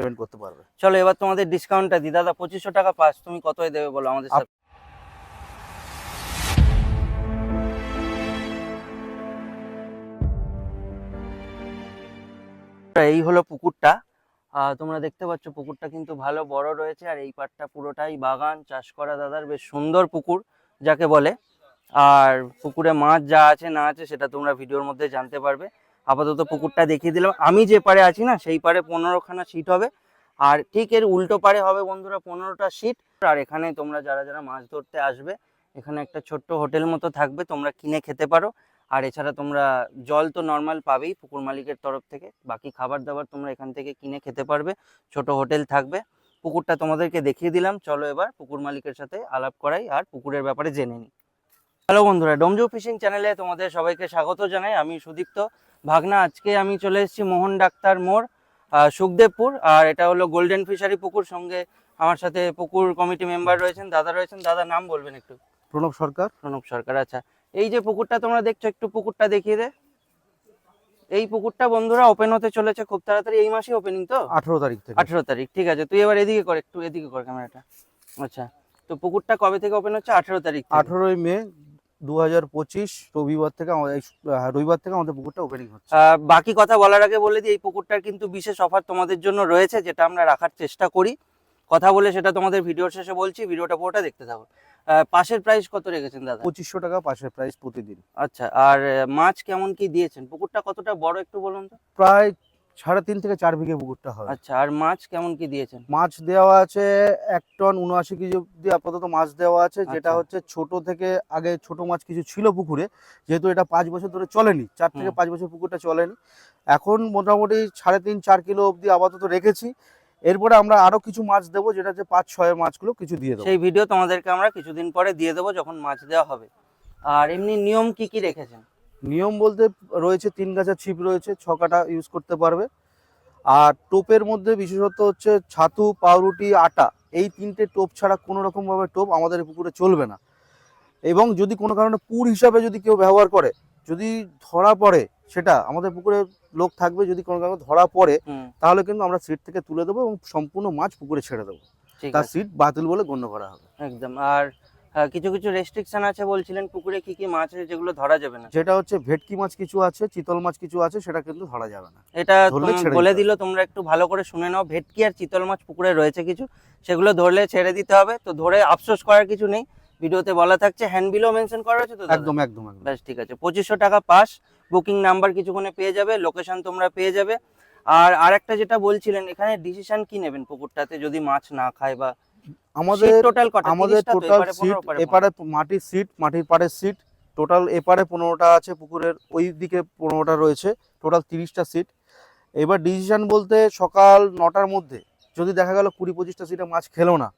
Payment করতে পারবে। চলো এবার তোমাদের ডিসকাউন্টটা দিই দাদা পঁচিশশো টাকা পাস তুমি কতই দেবে বলো আমাদের সাথে এই হলো পুকুরটা। তোমরা দেখতে পাচ্ছ পুকুরটা কিন্তু ভালো বড় রয়েছে আর এই পাটটা পুরোটাই বাগান। চাষ করা দাদার বেশ সুন্দর পুকুর যাকে বলে। আর পুকুরে মাছ যা আছে না আছে সেটা তোমরা ভিডিওর মধ্যে জানতে পারবে। আপাতত পুকুরটা দেখিয়ে দিলাম। আমি যে পারে আছি না, সেই পারে পনেরোখানা সিট হবে। আর ঠিক এর উল্টো পারে হবে বন্ধুরা পনেরোটা সিট। আর এখানে তোমরা যারা যারা মাছ ধরতে আসবে, এখানে একটা ছোট্ট হোটেল মতো থাকবে, তোমরা কিনে খেতে পারো। আর এছাড়া তোমরা জল তো নর্মাল পাবেই পুকুর মালিকের তরফ থেকে। বাকি খাবার দাবার তোমরা এখান থেকে কিনে খেতে পারবে। ছোট হোটেল থাকবে। পুকুরটা তোমাদেরকে দেখিয়ে দিলাম। চলো এবার পুকুর মালিকের সাথে আলাপ করাই। আর পুকুরের ব্যাপারে জেনে নিই। হ্যালো বন্ধুরা ডোমজু ফিশিং চ্যানেলে তোমাদের সবাইকে স্বাগত জানাই। আমি সুদীপ্ত। ভাগনা আজকে আমি চলে এসেছি মোহন ডাক্তার মোড় সুখদেবপুর। আর এটা হলো গোল্ডেন ফিশারি পুকুর সঙ্গে আমার সাথে পুকুর কমিটি মেম্বার রয়েছেন দাদা রয়েছেন। দাদা নাম বলবেন একটু। প্রণব সরকার। প্রণব সরকার আচ্ছা। এই যে পুকুরটা তোমরা দেখছ একটু পুকুরটা দেখিয়ে দে। এই পুকুরটা বন্ধুরা ওপেন হতে চলেছে খুব তাড়াতাড়ি। এই মাসে ওপেনিং তো? আঠারো তারিখ থেকে। আঠেরো তারিখ ঠিক আছে। তুই এবার এদিকে কর একটু এদিকে কর ক্যামেরাটা আচ্ছা তো পুকুরটা কবে থেকে ওপেন হচ্ছে? আঠেরো তারিখ। আঠারোই মে দু হাজার পঁচিশ রবিবার থেকে আমাদের এই, রবিবার থেকে আমাদের পুকুরটা ওপেনিং হচ্ছে। বাকি কথা বলার আগে বলে দিই এই পুকুরটার কিন্তু বিশেষ অফার তোমাদের জন্য রয়েছে যেটা আমরা রাখার চেষ্টা করি। কথা বলে সেটা তোমাদের ভিডিওর শেষে বলছি ভিডিওটা পুরোটা দেখতে থাকো। পাশের প্রাইস কত রেখেছেন দাদা? পঁচিশশো টাকা পাশের প্রাইস প্রতিদিন। আচ্ছা আর মাছ কেমন কি দিয়েছেন? পুকুরটা কতটা বড় একটু বলুন তো। প্রায় সাড়ে তিন থেকে চার বিঘে পুকুরটা হবে আচ্ছা আর মাছ কেমন কি দিয়েছেন? মাছ দেওয়া আছে এক টন উনআশি কেজি অব্দি আপাতত মাছ দেওয়া আছে যেটা আচ্ছা। হচ্ছে ছোট থেকে আগে ছোট মাছ কিছু ছিল পুকুরে যেহেতু এটা পাঁচ বছর ধরে চলেনি চার থেকে পাঁচ বছর পুকুরটা চলেনি। এখন মোটামুটি সাড়ে তিন চার কিলো অব্দি আপাতত রেখেছি। এরপরে আমরা আরও কিছু মাছ দেবো যেটা হচ্ছে পাঁচ ছয়ের মাছগুলো কিছু দিয়ে দেবো। সেই ভিডিও তোমাদেরকে আমরা কিছুদিন পরে দিয়ে দেবো যখন মাছ দেওয়া হবে। আর এমনি নিয়ম কি কি রেখেছেন? নিয়ম বলতে রয়েছে তিন গাছা ছিপ রয়েছে ছ কাটা ইউজ করতে পারবে। আর টোপের মধ্যে বিশেষত হচ্ছে ছাতু পাউরুটি আটা এই তিনটে টোপ ছাড়া কোনো রকমভাবে টোপ আমাদের পুকুরে চলবে না। এবং যদি কোনো কারণে পুর হিসাবে যদি কেউ ব্যবহার করে যদি ধরা পড়ে সেটা আমাদের পুকুরে লোক থাকবে যদি কোনো কারণে ধরা পড়ে তাহলে কিন্তু আমরা সিট থেকে তুলে দেবো এবং সম্পূর্ণ মাছ পুকুরে ছেড়ে দেবো। ঠিক তার সিট বাতিল বলে গণ্য করা হবে। একদম আর কিছু কিছু রেস্ট্রিকশন আছে বলছিলেন পুকুরে কি কি মাছ আছে যেগুলো ধরা যাবে না। যেটা হচ্ছে ভেটকি মাছ কিছু আছে চিতল মাছ কিছু আছে সেটা কিন্তু ধরা যাবে না। এটা বলে দিল তোমরা একটু ভালো করে শুনে নাও। ভেটকি আর চিতল মাছ পুকুরে রয়েছে কিছু সেগুলো ধরলে ছেড়ে দিতে হবে। তো ধরে আফসোস করার কিছু নেই ভিডিওতে বলা থাকছে হ্যান্ডবিলও মেনশন করা হয়েছে তো একদম একদম বেশ ঠিক আছে। পঁচিশশো টাকা পাস বুকিং নাম্বার কিছুক্ষণে পেয়ে যাবে লোকেশন তোমরা পেয়ে যাবে। আর আরেকটা যেটা বলছিলেন এখানে ডিসিশন কি নেবেন পুকুরটাতে যদি মাছ না খায় বা আমাদের টোটাল আমাদের টোটাল সিট এপারে মাটির সিট মাটির পাড়ের সিট টোটাল এপারে পনেরোটা আছে পুকুরের ওই দিকে পনেরোটা রয়েছে টোটাল তিরিশটা সিট এবার ডিসিশন বলতে সকাল নটার মধ্যে যদি দেখা গেল কুড়ি পঁচিশটা সিটে মাছ খেলো না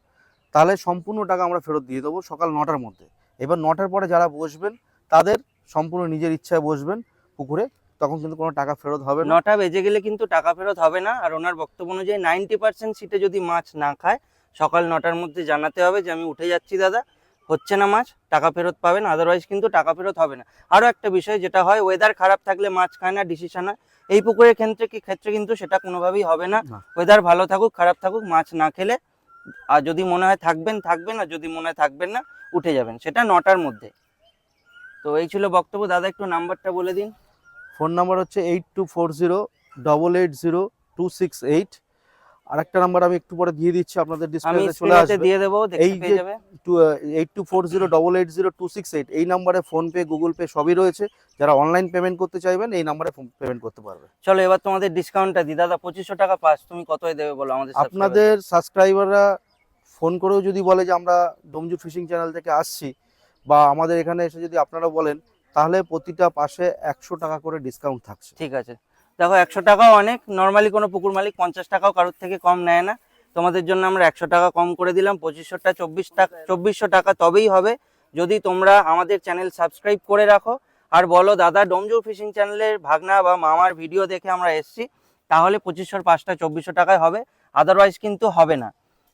তাহলে সম্পূর্ণ টাকা আমরা ফেরত দিয়ে দেবো সকাল নটার মধ্যে। এবার নটার পরে যারা বসবেন তাদের সম্পূর্ণ নিজের ইচ্ছায় বসবেন পুকুরে তখন কিন্তু কোনো টাকা ফেরত হবে নটা বেজে গেলে কিন্তু টাকা ফেরত হবে না আর ওনার বক্তব্য অনুযায়ী নাইনটি পার্সেন্ট সিটে যদি মাছ না খায় সকাল নটার মধ্যে জানাতে হবে যে আমি উঠে যাচ্ছি দাদা। হচ্ছে না মাছ টাকা ফেরত পাবেন আদারওয়াইজ কিন্তু টাকা ফেরত হবে না। আরও একটা বিষয় যেটা হয় ওয়েদার খারাপ থাকলে মাছ খায় না ডিসিশন হয়। এই পুকুরের ক্ষেত্রে কি ক্ষেত্রে কিন্তু সেটা কোনোভাবেই হবে না। না। ওয়েদার ভালো থাকুক খারাপ থাকুক মাছ না খেলে আর যদি মনে হয় থাকবেন থাকবেন আর যদি মনে হয় থাকবেন না উঠে যাবেন। সেটা নটার মধ্যে। তো এই ছিল বক্তব্য। দাদা একটু নাম্বারটা বলে দিন। ফোন নাম্বার হচ্ছে eight two four zero double eight zero two six eight আর একটা নাম্বার আমি একটু পরে দিয়ে দিচ্ছি আপনাদের ডিসপ্লেতে চলে আসবে। দিয়ে দেবো এই পেয়ে যে- যাবে। Two eight two four zero double eight zero two six eight এই নাম্বারে ফোনপে গুগল পে সবই রয়েছে। যারা অনলাইন পেমেন্ট করতে চাইবেন এই নাম্বারে পেমেন্ট করতে পারবে। চলো এবার তোমাদের ডিসকাউন্টটা দিই। দাদা পঁচিশশো টাকা পাস তুমি কতই দেবে বলো আমাদের আপনাদের সাবস্ক্রাইবাররা ফোন করেও যদি বলে যে আমরা ডোমজু ফিশিং চ্যানেল থেকে আসছি বা আমাদের এখানে এসে যদি আপনারা বলেন তাহলে প্রতিটা পাশে একশো টাকা করে ডিসকাউন্ট থাকছে। ঠিক আছে। দেখো, একশো টাকাও অনেক। নর্মালি কোনো পুকুর মালিক পঞ্চাশ টাকাও কারোর থেকে কম নেয় না। তোমাদের জন্য আমরা একশো টাকা কম করে দিলাম। পঁচিশশোটা, চব্বিশ টাকা চব্বিশশো টাকা তবেই হবে। যদি তোমরা আমাদের চ্যানেল সাবস্ক্রাইব করে রাখো। আর বলো, দাদা, ডোমজু ফিশিং চ্যানেলের ভাগনা বা মামার ভিডিও দেখে আমরা এসছি। তাহলে পঁচিশশোর পাঁচটা চব্বিশশো টাকায় হবে। আদারওয়াইজ কিন্তু হবে না।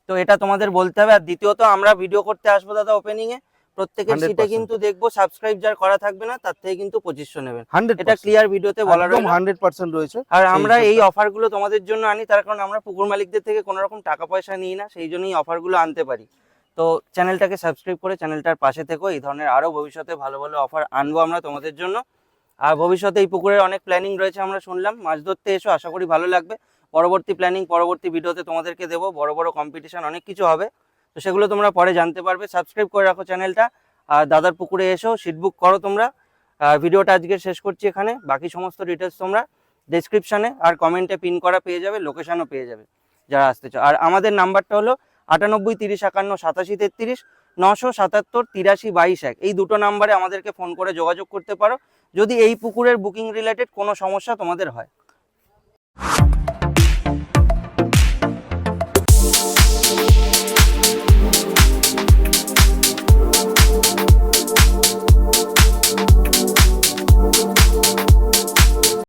তো এটা তোমাদের বলতে হবে। আর দ্বিতীয়ত আমরা ভিডিও করতে আসব, দাদা ওপেনিংয়ে প্রত্যেকের 100% সিটে কিন্তু দেখব সাবস্ক্রাইব যার করা থাকবে না তার থেকে কিন্তু পঁচিশশো নেবেন। এটা ক্লিয়ার ভিডিওতে বলা রইল। হান্ড্রেড পার্সেন্ট রয়েছে। আর আমরা এই। অফারগুলো তোমাদের জন্য আনি তার কারণ আমরা পুকুর মালিকদের থেকে কোনো রকম টাকা পয়সা নিই না সেই জন্যই অফারগুলো আনতে পারি। তো চ্যানেলটাকে সাবস্ক্রাইব করে চ্যানেলটার পাশে থেকো এই ধরনের আরও ভবিষ্যতে ভালো ভালো অফার আনব আমরা তোমাদের জন্য। আর ভবিষ্যতে এই পুকুরের অনেক প্ল্যানিং রয়েছে আমরা শুনলাম মাছ ধরতে এসো আশা করি ভালো লাগবে। পরবর্তী প্ল্যানিং পরবর্তী ভিডিওতে তোমাদেরকে দেবো বড় বড় কম্পিটিশন অনেক কিছু হবে। তো সেগুলো তোমরা পরে জানতে পারবে। সাবস্ক্রাইব করে রাখো চ্যানেলটা। আর দাদার পুকুরে এসো সিট বুক করো তোমরা। ভিডিওটা আজকে শেষ করছি এখানে। বাকি সমস্ত ডিটেলস তোমরা ডেসক্রিপশনে আর কমেন্টে পিন করা পেয়ে যাবে লোকেশানও পেয়ে যাবে যারা আসতে চাও। আর আমাদের নাম্বারটা হলো আটানব্বই, তিরিশ, একান্ন, সাতাশি, তেত্রিশ, নশো, সাতাত্তর, তিরাশি, বাইশ, এক। এই দুটো নাম্বারে আমাদেরকে ফোন করে যোগাযোগ করতে পারো। যদি এই পুকুরের বুকিং রিলেটেড কোনো সমস্যা তোমাদের হয়।